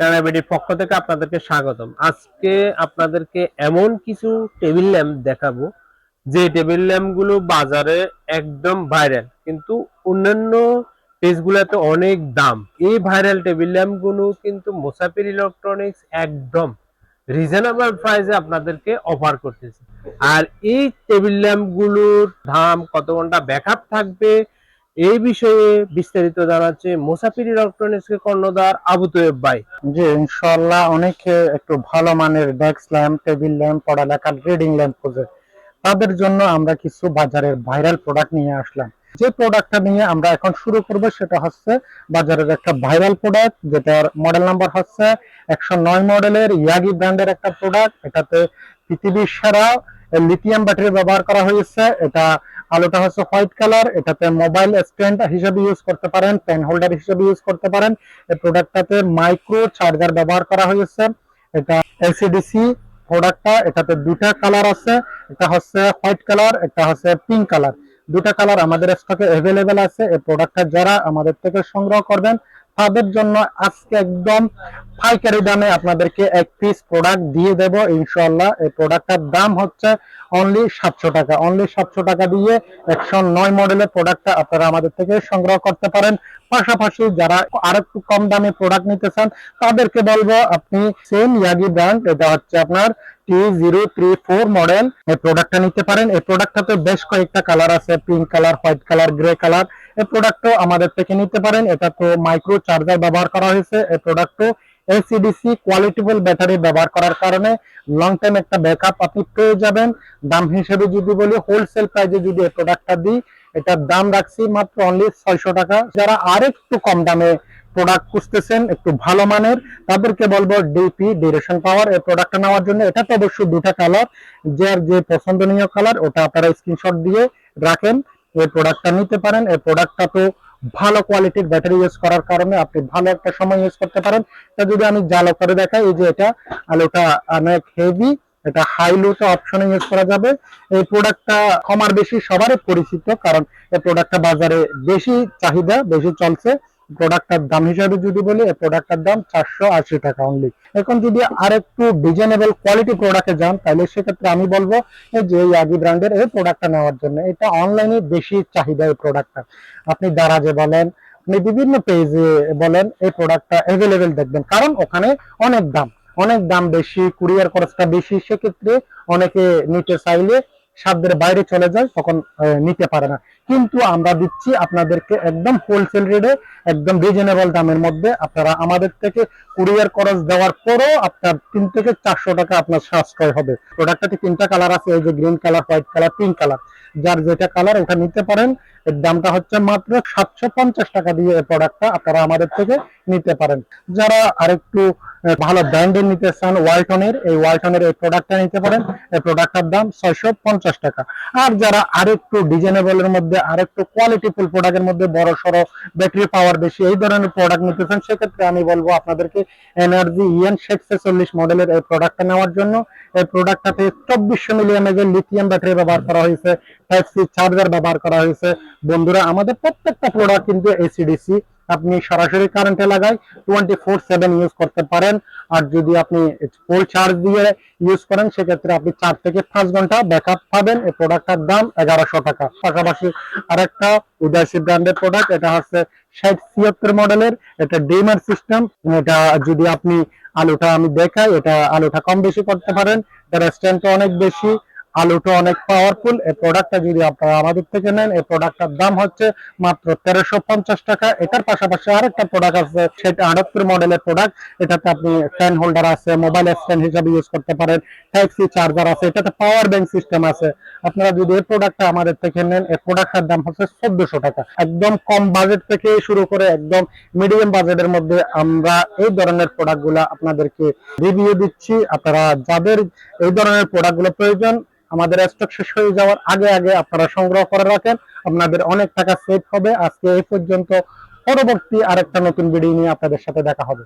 কানাবেডির পক্ষ থেকে আপনাদেরকে স্বাগতম। আজকে আপনাদেরকে এমন কিছু টেবিল ল্যাম্প দেখাবো, যে টেবিল ল্যাম্পগুলো বাজারে একদম ভাইরাল কিন্তু অন্যান্য পেজগুলোতে অনেক দাম। এই ভাইরাল টেবিল ল্যাম্পগুলো কিন্তু মোসাফির ইলেকট্রনিক্স একদম রিজনেবল প্রাইসে আপনাদেরকে অফার করতেছে। আর এই টেবিল ল্যাম্পগুলোর দাম কত ঘণ্টা ব্যাকআপ থাকবে এই বিষয়ে বিস্তারিত জানাচ্ছে মোসাফির ইলেকট্রনিক্স এর কর্ণধার আবু তোয়েব ভাই। জি ইনশাল্লাহ অনেকে একটু ভালো মানের ডেস্ক ল্যাম্প, টেবিল ল্যাম্প, পড়ালেখার রিডিং ল্যাম্প খোঁজে। তাদের জন্য আমরা কিছু বাজারের ভাইরাল প্রোডাক্ট নিয়ে আসলাম। যে প্রোডাক্টটা নিয়ে আমরা এখন শুরু করব সেটা হচ্ছে বাজারের একটা ভাইরাল প্রোডাক্ট, যেটার মডেল নাম্বার হচ্ছে একশো নয় মডেলের ইয়াগি ব্র্যান্ডের একটা প্রোডাক্ট। এটাতে পৃথিবীর সেরা লিথিয়াম ব্যাটারি ব্যবহার করা হয়েছে। এটা আলোটা হচ্ছে হোয়াইট কালার, এটাতে মোবাইল স্ট্যান্ড হিসেবে ইউজ করতে পারেন পেন হোল্ডার হিসেবে ইউজ করতে পারেন। এই প্রোডাক্টটাতে মাইক্রো চার্জার ব্যবহার করা হয়েছে। এটা এলসিডিসি প্রোডাক্টটা এটাতে দুটা কালার আছে। এটা হচ্ছে হোয়াইট কালার একটা হচ্ছে পিঙ্ক কালার। দুটা কালার আমাদের স্টকে অ্যাভেলেবেল আছে। এই প্রোডাক্টটা যারা আমাদের থেকে সংগ্রহ করবেন তাদের জন্য আজকে একদম পাইকারি দামে আপনাদেরকে এক পিস প্রোডাক্ট দিয়ে দেব ইনশাল্লাহ এই প্রোডাক্টটার দাম হচ্ছে অনলি সাতশো টাকা। অনলি সাতশো টাকা দিয়ে একশো নয় মডেলের প্রোডাক্টটা আপনারা আমাদের থেকে সংগ্রহ করতে পারেন। পাশাপাশি যারা আরেকটু কম দামে প্রোডাক্ট নিতে চান, তাদেরকে বলব, আপনি সেম ইয়াগি ব্র্যান্ড, এটা হচ্ছে আপনার মডেল এই প্রোডাক্টটা নিতে পারেন। এই প্রোডাক্টটাতে বেশ কয়েকটা কালার আছে pink colour white colour grey colour এই প্রোডাক্টও আমাদের থেকে নিতে পারেন। এটা তো মাইক্রো চার্জার ব্যবহার করা হয়েছে। এই প্রোডাক্টও এলসিডিসি কোয়ালিটিবল ব্যাটারি ব্যবহার করার কারণে লং টাইম একটা ব্যাকআপ আপনি পেয়ে যাবেন। দাম হিসেবে যদি বলি হোলসেল প্রাইসে যদি এই প্রোডাক্টটা দিই, এটার দাম রাখছি মাত্র অনলি ছয়শো টাকা। যারা আরেকটু কম দামে প্রোডাক্ট খুঁজতেছেন, একটু ভালো মানের, তাদেরকে বলব ডিপি ডিউরেশন পাওয়ার এই প্রোডাক্টটা নেওয়ার জন্য। এটা তো অবশ্যই দুটা কালার যার যে পছন্দনীয় কালার ওটা আপনারা স্ক্রিনশট দিয়ে রাখেন, এই প্রোডাক্টটা নিতে পারেন। এই প্রোডাক্টটা তো ভালো কোয়ালিটির ব্যাটারি ইউজ করার কারণে আপনি ভালো একটা সময় ইউজ করতে পারেন। এটা যদি আমি জালো করে দেখাই, এই যে এটা আলোটা অনেক হেভি এটা হাই লোতে অপশনে ইউজ করা যাবে। এই প্রোডাক্টটা কমার বেশি সবারই পরিচিত, কারণ এই প্রোডাক্টটা বাজারে বেশি চাহিদা, বেশি চলছে। প্রোডাক্টটার দাম হিসাবে যদি বলি, এই প্রোডাক্টটার দাম চারশো আশি টাকা অনলি এখন যদি আরেকটু ডিজাইনেবল কোয়ালিটি প্রোডাক্টে যান, তাহলে সেক্ষেত্রে আমি বলব যে ইয়াগি ব্র্যান্ডের এই প্রোডাক্টটা নেওয়ার জন্য, এটা অনলাইনে বেশি চাহিদা এই প্রোডাক্টটা আপনি দারাজে বলেন, আপনি বিভিন্ন পেজে বলেন, এই প্রোডাক্টটা অ্যাভেলেবেল দেখবেন। কারণ ওখানে অনেক দাম অনেক দাম বেশি কুরিয়ার খরচটা বেশি, সেক্ষেত্রে অনেকে নিতে চাইলে সাধ্যের বাইরে চলে যায়, তখন নিতে পারে না। কিন্তু আমরা দিচ্ছি আপনাদেরকে একদম হোলসেল রেটে একদম রিজনেবল দামের মধ্যে। আপনারা আমাদের থেকে কুরিয়ার খরচ দেওয়ার পরও আপনার তিন থেকে চারশো টাকা আপনার সাশ্রয় হবে। প্রোডাক্টটাতে তিনটা কালার আছে, এই যে green colour white colour pink colour যার যেটা কালার ওটা নিতে পারেন, এর দামটা হচ্ছে মাত্র সাতশো পঞ্চাশ টাকা দিয়ে এই প্রোডাক্টটা আপনারা আমাদের থেকে নিতে পারেন। যারা আরেকটু ভালো ব্র্যান্ডের নিতে চান ওয়ালটনের এই ওয়ালটনের এই প্রোডাক্টটা নিতে পারেন। এই প্রোডাক্টটার দাম ছয়শো পঞ্চাশ টাকা। আর যারা আরেকটু ডিজাইনেবল এর মধ্যে, আরেকটু কোয়ালিটিফুল প্রোডাক্টের মধ্যে বড় সড়ো ব্যাটারি পাওয়ার বেশি এই ধরনের প্রোডাক্ট নিতে চান, সেক্ষেত্রে আমি বলব আপনাদেরকে এনার্জি ইএন শেখশো চল্লিশ মডেলের এই প্রোডাক্টটা নেওয়ার জন্য। এই প্রোডাক্টটাতে চব্বিশশো মিলিয়ামেজের লিথিয়াম ব্যাটারি ব্যবহার করা হয়েছে টাইপ সি চার্জার ব্যবহার করা হয়েছে। বন্ধুরা, আমাদের প্রত্যেকটা প্রোডাক্ট কিন্তু এসিডিসি আপনি সরাসরি কারেন্টে লাগাই টোয়েন্টি ফোর সেভেন ইউজ করতে পারেন। আর যদি আপনি ফুল চার্জ দিয়ে ইউজ করেন, সেক্ষেত্রে আপনি চার থেকে পাঁচ ঘণ্টা ব্যাকআপ পাবেন। এই প্রোডাক্টটার দাম এগারোশো টাকা। পাশাপাশি আরেকটা উদয়সী ব্র্যান্ডের প্রোডাক্ট এটা হচ্ছে ষাট ছিয়াত্তর মডেলের এটা ডিমার সিস্টেম এটা যদি আপনি আলুটা আমি দেখাই, এটা আলুটা কম বেশি করতে পারেন। এটার স্ট্যান্ডটা অনেক বেশি। আলুটা অনেক পাওয়ারফুল এই প্রোডাক্টটা যদি আপনারা আমাদের থেকে নেন, এই প্রোডাক্টটার দাম হচ্ছে মাত্র তেরোশো পঞ্চাশ টাকা। এটার পাশাপাশি আরেকটা প্রোডাক্ট আছে, সেটা আটাত্তর মডেলের প্রোডাক্ট এটাতে আপনি ফ্যান হোল্ডার আছে মোবাইল স্ট্যান্ড হিসাবে ইউজ করতে পারেন টাইপ সি চার্জার আছে, এটাতে পাওয়ার ব্যাংক সিস্টেম আছে। আপনারা যদি এই প্রোডাক্টটা আমাদের থেকে নেন, এই প্রোডাক্টটার দাম হচ্ছে চোদ্দশো টাকা। একদম কম বাজেট থেকে শুরু করে একদম মিডিয়াম বাজেটের মধ্যে আমরা এই ধরনের প্রোডাক্টগুলো আপনাদেরকে রিভিউ দিচ্ছি। আপনারা যাদের এই ধরনের প্রোডাক্টগুলো প্রয়োজন আমাদের স্টক শেষ হয়ে যাওয়ার আগে আগে আপনারা সংগ্রহ করে রাখেন। আপনাদের অনেক টাকা সেভ হবে। আজকে এই পর্যন্ত। পরবর্তী আরেকটা নতুন ভিডিও নিয়ে আপনাদের সাথে দেখা হবে।